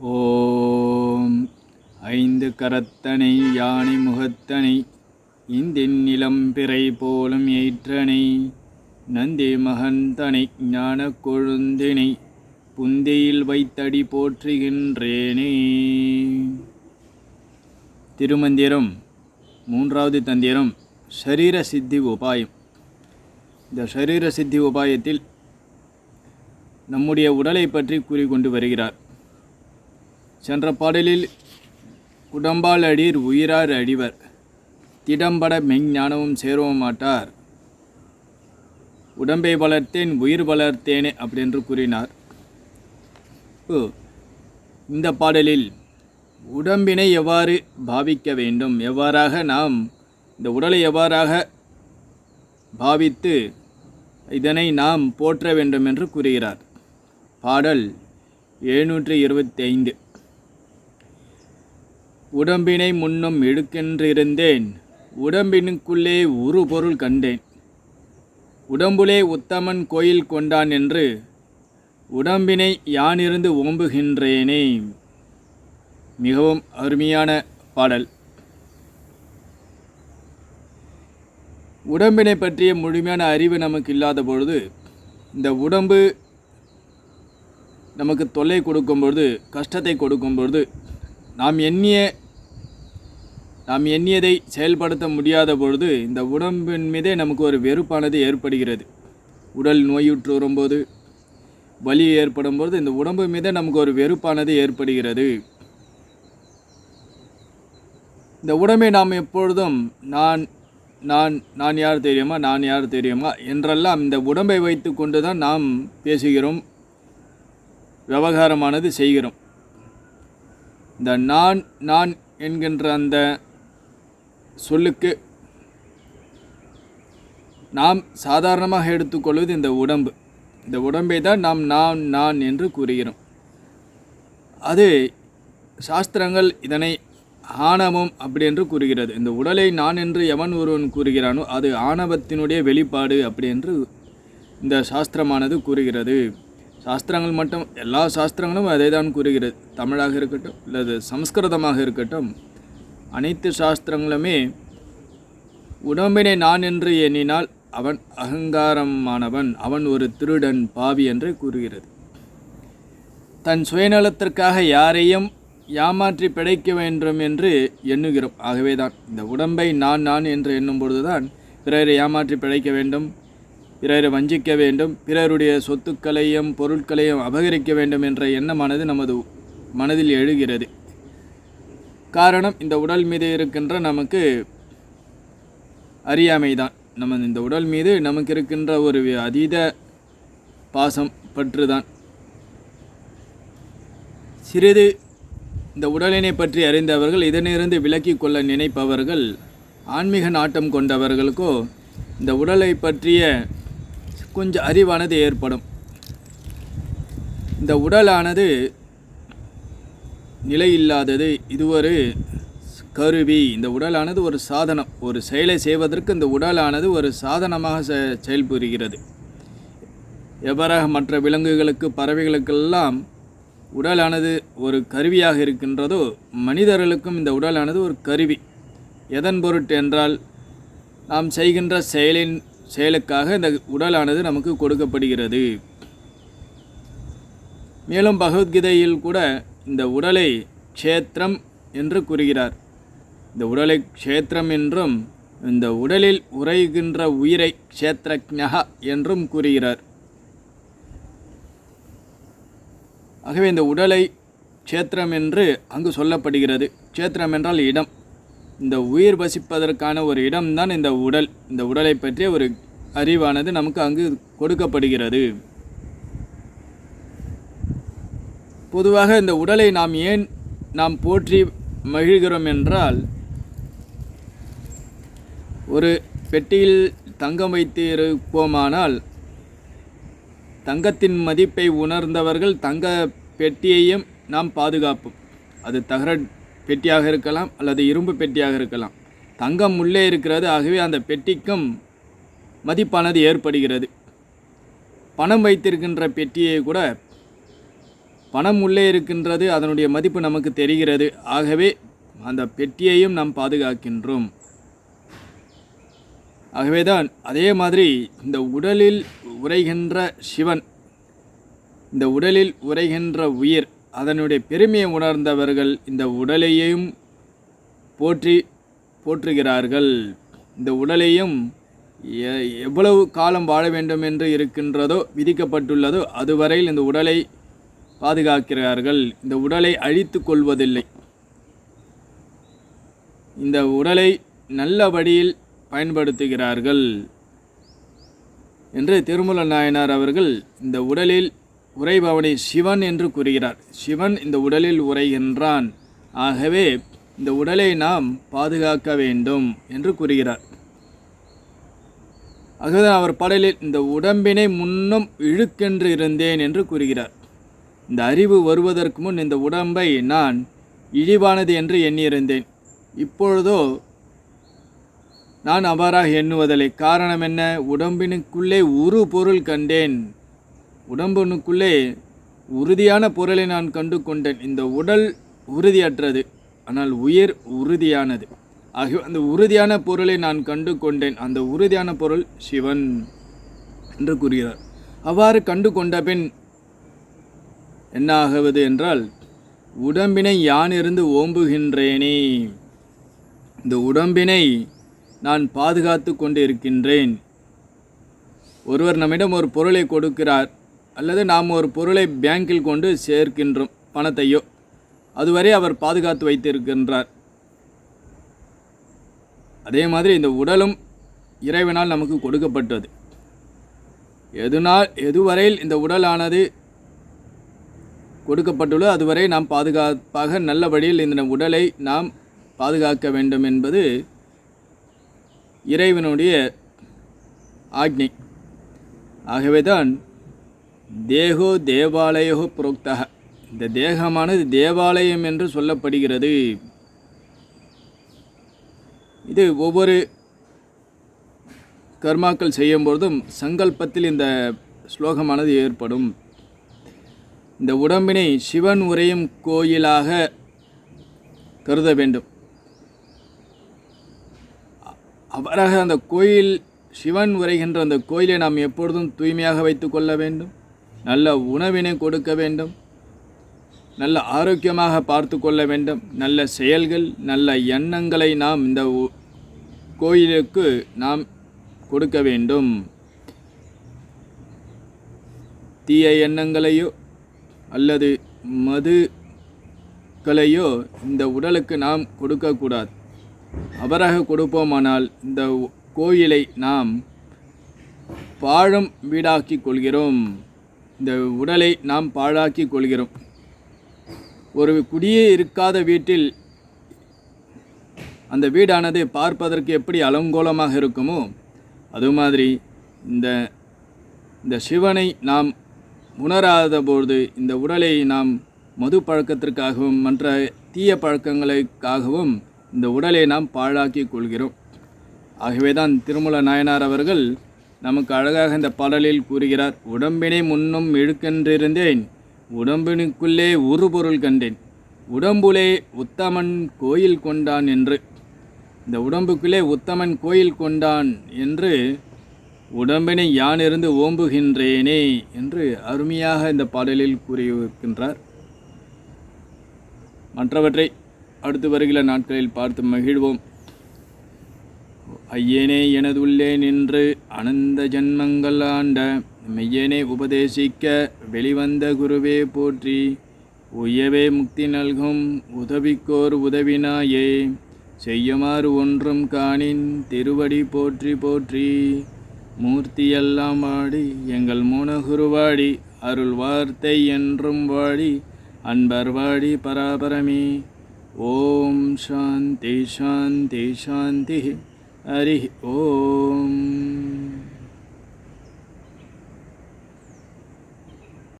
ஓம். ஐந்து கரத்தனை யானை முகத்தனை இந்தின் நிலம்பிறை போலும் ஏற்றனை நந்தி மகந்தனை ஞான கொழுந்தினை புந்தியில் வைத்தடி போற்றுகின்றேனே. திருமந்திரம் மூன்றாவது தந்திரம் ஷரீர சித்தி உபாயம். இந்த ஷரீர சித்தி உபாயத்தில் நம்முடைய உடலை பற்றி கூறிக்கொண்டு வருகிறார். சென்ற பாடலில் உடம்பால் அடீர் உயிரார் அடிவர். திடம்பட மெஞ்ஞானமும் சேரவும் மாட்டார். உடம்பை வளர்த்தேன் உயிர் வளர்த்தேனே அப்படின்று கூறினார். இந்த பாடலில் உடம்பினை எவ்வாறு பாவிக்க வேண்டும்? எவ்வாறாக நாம் இந்த உடலை எவ்வாறாக பாவித்து இதனை நாம் போற்ற வேண்டும் என்று கூறுகிறார். பாடல் எழுநூற்றி இருபத்தி ஐந்து உடம்பினை முன்னும் எடுக்கென்றிருந்தேன். உடம்பினுக்குள்ளே உரு பொருள் கண்டேன். உடம்புலே உத்தமன் கோயில் கொண்டான் என்று உடம்பினை யானிருந்து ஓம்புகின்றேனே. மிகவும் அருமையான பாடல். உடம்பினை பற்றிய முழுமையான அறிவு நமக்கு இல்லாத பொழுது இந்த உடம்பு நமக்கு தொல்லை கொடுக்கும் பொழுது கஷ்டத்தை கொடுக்கும் பொழுது நாம் எண்ணிய நாம் எண்ணியதை செயல்படுத்த முடியாத பொழுது இந்த உடம்பின் மீதே நமக்கு ஒரு வெறுப்பானது ஏற்படுகிறது. உடல் நோயுற்று வரும்போது வலி ஏற்படும் பொழுது இந்த உடம்பு மீதே நமக்கு ஒரு வெறுப்பானது ஏற்படுகிறது. இந்த உடம்பை நாம் எப்பொழுதும் நான் நான் நான் யார் தெரியுமா நான் யார் தெரியுமா என்றெல்லாம் இந்த உடம்பை வைத்து கொண்டு தான் நாம் பேசுகிறோம் விவகாரமானது செய்கிறோம். இந்த நான் நான் என்கின்ற அந்த சொல்லுக்கு நாம் சாதாரணமாக எடுத்துக்கொள்வது இந்த உடம்பு. இந்த உடம்பை தான் நாம் நான் நான் என்று கூறுகிறோம். அது சாஸ்திரங்கள் இதனை ஆணவம் அப்படி என்று கூறுகிறது. இந்த உடலை நான் என்று எவன் ஒருவன் கூறுகிறானோ அது ஆணவத்தினுடைய வெளிப்பாடு அப்படி என்று இந்த சாஸ்திரமானது கூறுகிறது. சாஸ்திரங்கள் மட்டும் எல்லா சாஸ்திரங்களும் அதை தான் கூறுகிறது. தமிழாக இருக்கட்டும் அல்லது சம்ஸ்கிருதமாக இருக்கட்டும் அனைத்து சாஸ்திரங்களுமே உடம்பினை நான் என்று எண்ணினால் அவன் அகங்காரமானவன் அவன் ஒரு திருடன் பாவி என்று கூறுகிறது. தன் சுயநலத்திற்காக யாரையும் ஏமாற்றி பிழைக்க வேண்டும் என்று எண்ணுகிறோம். ஆகவே தான் இந்த உடம்பை நான் நான் என்று எண்ணும் பொழுதுதான் பிறரை ஏமாற்றி பிழைக்க வேண்டும் பிறரை வஞ்சிக்க வேண்டும் பிறருடைய சொத்துக்களையும் பொருட்களையும் அபகரிக்க வேண்டும் என்ற எண்ணமானது நமது மனதில் எழுகிறது. காரணம் இந்த உடல் மீது இருக்கின்ற நமக்கு அறியாமை தான் நம்ம இந்த உடல் மீது நமக்கு இருக்கின்ற ஒரு அதீத பாசம் பற்று தான் சிறிது இந்த உடலினை பற்றி அறிந்தவர்கள் இதனிருந்து விலக்கி கொள்ள நினைப்பவர்கள் ஆன்மீக நாட்டம் கொண்டவர்களுக்கோ இந்த உடலை பற்றிய கொஞ்சம் அறிவானது ஏற்படும். இந்த உடலானது நிலையில்லாதது இது ஒரு கருவி. இந்த உடலானது ஒரு சாதனம். ஒரு செயலை செய்வதற்கு இந்த உடலானது ஒரு சாதனமாக செ செயல்புரிகிறது எவ்வாறாக மற்ற விலங்குகளுக்கு பறவைகளுக்கெல்லாம் உடலானது ஒரு கருவியாக இருக்கின்றதோ மனிதர்களுக்கும் இந்த உடலானது ஒரு கருவி. எதன் பொருட்டு என்றால் நாம் செய்கின்ற செயலின் செயலுக்காக இந்த உடலானது நமக்கு கொடுக்கப்படுகிறது. மேலும் பகவத்கீதையில் கூட இந்த உடலை க்ஷேத்திரம் என்று கூறுகிறார். இந்த உடலை க்ஷேத்திரம் என்றும் இந்த உடலில் உறைகின்ற உயிரை க்ஷேத்ரஜா என்றும் கூறுகிறார். ஆகவே இந்த உடலை க்ஷேத்திரம் என்று அங்கு சொல்லப்படுகிறது. க்ஷேத்திரம் என்றால் இடம். இந்த உயிர் வசிப்பதற்கான ஒரு இடம்தான் இந்த உடல். இந்த உடலை பற்றிய ஒரு அறிவானது நமக்கு அங்கு கொடுக்கப்படுகிறது. பொதுவாக இந்த உடலை நாம் ஏன் நாம் போற்றி மகிழ்கிறோம் என்றால் ஒரு பெட்டியில் தங்கம் வைத்து இருப்போமானால் தங்கத்தின் மதிப்பை உணர்ந்தவர்கள் தங்க பெட்டியையும் நாம் பாதுகாப்போம். அது தகர பெட்டியாக இருக்கலாம் அல்லது இரும்பு பெட்டியாக இருக்கலாம். தங்கம் உள்ளே இருக்கிறது ஆகவே அந்த பெட்டிக்கும் மதிப்பானது ஏற்படுகிறது. பணம் வைத்திருக்கின்ற பெட்டியை கூட பணம் உள்ளே இருக்கின்றது அதனுடைய மதிப்பு நமக்கு தெரிகிறது. ஆகவே அந்த பெட்டியையும் நாம் பாதுகாக்கின்றோம். ஆகவேதான் அதே மாதிரி இந்த உடலில் உரைகின்ற சிவன் இந்த உடலில் உரைகின்ற உயிர் அதனுடைய பெருமையை உணர்ந்தவர்கள் இந்த உடலையும் போற்றி போற்றுகிறார்கள். இந்த உடலையும் எவ்வளவு காலம் வாழ வேண்டும் என்று இருக்கின்றதோ விதிக்கப்பட்டுள்ளதோ அதுவரையில் இந்த உடலை பாதுகாக்கிறார்கள். இந்த உடலை அழித்து கொள்வதில்லை. இந்த உடலை நல்ல வழியில் பயன்படுத்துகிறார்கள் என்று திருமூல நாயனார் அவர்கள் இந்த உடலில் உறைபவனை சிவன் என்று கூறுகிறார். சிவன் இந்த உடலில் உரைகின்றான் ஆகவே இந்த உடலை நாம் பாதுகாக்க வேண்டும் என்று கூறுகிறார். ஆகவேதான் அவர் பாடலில் இந்த உடம்பினை முன்னும் இழுக்கென்று இருந்தேன் என்று கூறுகிறார். இந்த அறிவு வருவதற்கு முன் இந்த உடம்பை நான் இழிவானது என்று எண்ணியிருந்தேன். இப்பொழுதோ நான் அவ்வாறாக எண்ணுவதில்லை. காரணம் என்ன? உடம்பினுக்குள்ளே உரு பொருள் கண்டேன். உடம்பினுக்குள்ளே உறுதியான பொருளை நான் கண்டு கொண்டேன் இந்த உடல் உறுதியற்றது. ஆனால் உயிர் உறுதியானது. ஆகிய அந்த உறுதியான பொருளை நான் கண்டு கொண்டேன் அந்த உறுதியான பொருள் சிவன் என்று கூறுகிறார். அவ்வாறு கண்டு கொண்ட பின் என்ன ஆகுவது என்றால் உடம்பினை யானிருந்து ஓம்புகின்றேனே. இந்த உடம்பினை நான் பாதுகாத்து கொண்டு இருக்கின்றேன் ஒருவர் நம்மிடம் ஒரு பொருளை கொடுக்கிறார் அல்லது நாம் ஒரு பொருளை பேங்கில் கொண்டு சேர்க்கின்றோம் பணத்தையோ. அதுவரை அவர் பாதுகாத்து வைத்திருக்கின்றார். அதே மாதிரி இந்த உடலும் இறைவனால் நமக்கு கொடுக்கப்பட்டது. எதுனால் எதுவரையில் இந்த உடலானது கொடுக்கப்பட்டுள்ளது அதுவரை நாம் பாதுகாப்பாக நல்ல வழியில் இந்த உடலை நாம் பாதுகாக்க வேண்டும் என்பது இறைவனுடைய ஆகவே தான் தேகோ தேவாலயோ புரோக்தக இந்த தேகமானது தேவாலயம் என்று சொல்லப்படுகிறது. இது ஒவ்வொரு கர்மாக்கள் செய்யும்பொழுதும் சங்கல்பத்தில் இந்த ஸ்லோகமானது ஏற்படும். இந்த உடம்பினை சிவன் உரையும் கோயிலாக கருத வேண்டும். அவராக அந்த கோயில் சிவன் உரைகின்ற அந்த கோயிலை நாம் எப்பொழுதும் தூய்மையாக வைத்து கொள்ள வேண்டும். நல்ல உணவினை கொடுக்க வேண்டும். நல்ல ஆரோக்கியமாக பார்த்து கொள்ள வேண்டும். நல்ல செயல்கள் நல்ல எண்ணங்களை நாம் இந்த கோயிலுக்கு நாம் கொடுக்க வேண்டும். தீய எண்ணங்களையோ அல்லது மதுக்களையோ இந்த உடலுக்கு நாம் கொடுக்கக்கூடாது. அவராக கொடுப்போமானால் இந்த கோயிலை நாம் பாழும் வீடாக்கி கொள்கிறோம். இந்த உடலை நாம் பாழாக்கி கொள்கிறோம். ஒரு குடியே இருக்காத வீட்டில் அந்த வீடானது பார்ப்பதற்கு எப்படி அலங்கோலமாக இருக்குமோ அது மாதிரி இந்த இந்த சிவனை நாம் உணராத பொழுது இந்த உடலை நாம் மது பழக்கத்திற்காகவும் மற்ற தீய பழக்கங்களுக்காகவும் இந்த உடலை நாம் பாழாக்கி கொள்கிறோம். ஆகவே தான் திருமல நாயனார் அவர்கள் நமக்கு அழகாக இந்த பாடலில் கூறுகிறார் உடம்பினை முன்னும் இழுக்கென்றிருந்தேன் உடம்பினுக்குள்ளே ஒரு பொருள் கண்டேன் உடம்புலே உத்தமன் கோயில் கொண்டான் என்று. இந்த உடம்புக்குள்ளே உத்தமன் கோயில் கொண்டான் என்று உடம்பினை யானிருந்து ஓம்புகின்றேனே என்று அருமையாக இந்த பாடலில் கூறியிருக்கின்றார். மற்றவற்றை அடுத்து வருகிற நாட்களில் பார்த்து மகிழ்வோம். ஐயனே எனதுள்ளே நின்று அனந்த ஜன்மங்கள் ஆண்ட மெய்யனே உபதேசிக்க வெளிவந்த குருவே போற்றி உயவே முக்தி நல்கும் உதவிக்கோர் உதவினாயே. செய்யுமாறு ஒன்றும் காணின் திருவடி போற்றி போற்றி. மூர்த்தியெல்லாம் வாடி எங்கள் மூனகுருவாடி அருள் வார்த்தை என்றும் வாடி அன்பர் வாடி பராபரமே. ஓம் சாந்தி சாந்தி சாந்தி ஹரி ஓம்.